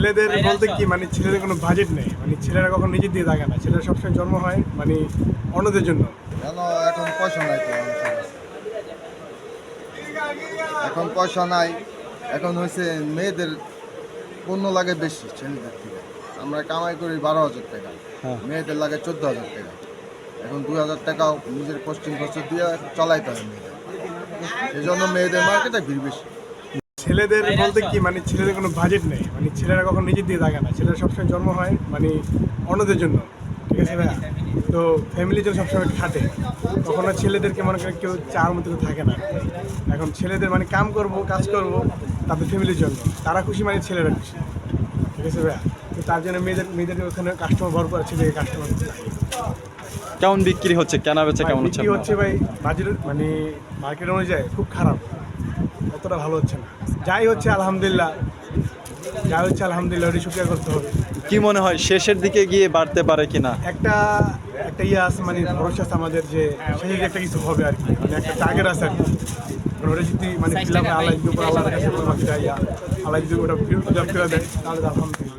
ছেলেদের বলতে কি মানে ছেলেদের কোনো বাজেট নেই। মানে ছেলেরা কখন নিজের দিয়ে থাকে না। ছেলেরা সবসময় জন্ম হয় মানে অন্যদের জন্য। এখন পয়সা নাই। এখন পয়সা নাই। এখন হয়েছে মেয়েদের পণ্য লাগে বেশি ছেলেদের থেকে। আমরা কামাই করি বারো হাজার টাকা। হ্যাঁ। মেয়েদের লাগে চোদ্দ হাজার টাকা। এখন দুই হাজার টাকাও নিজের পশ্চিম খরচ দিয়ে চালাইতে হয় মেয়েদের। সেই জন্য মেয়েদের মার্কেটে ভিড় বেশি। ছেলেদের বলতে কি মানে ছেলেদের কোনো বাজেট নেই। মানে ছেলেরা কখন নিজের দিয়ে থাকে না। ছেলেরা সবসময় জন্ম হয় মানে অন্যদের জন্য। ঠিক আছে ভাইয়া তো ফ্যামিলির জন্য সবসময় খাটে। কখনো ছেলেদেরকে মনে করে কেউ চার মতো কেউ থাকে না। এখন ছেলেদের মানে কাম করব কাজ করব তাদের ফ্যামিলির জন্য। তারা খুশি মানে ছেলেরা খুশি। ঠিক আছে ভাইয়া? তো তার জন্য মেয়েদের মেয়েদের ওখানে কাস্টমার ভরপুর আছে ছেলেকে কাস্টমার কেমন বিক্রি হচ্ছে? কেনা বেচা কেমন হচ্ছে হচ্ছে ভাই বাজার মানে মার্কেট অনুযায়ী খুব খারাপ। অতটা ভালো হচ্ছে না। যাই হচ্ছে আলহামদুলিল্লাহ। যাই হচ্ছে আলহামদুলিল্লাহ ওটি শুক্রিয়া করতে হবে। কি মনে হয় শেষের দিকে গিয়ে বাড়তে পারে কিনা? একটা একটা ইয়ে আছে মানে ভরসা আছে আমাদের যে সেই একটা কিছু হবে আর কি। মানে একটা টার্গেট আছে আর কি। মানে ওটা যদি মানে ফিল আপ আল্লাহর কাছে কোনো আল্লাহ যদি ওটা ফিল দেয় তাহলে আলহামদুলিল্লাহ।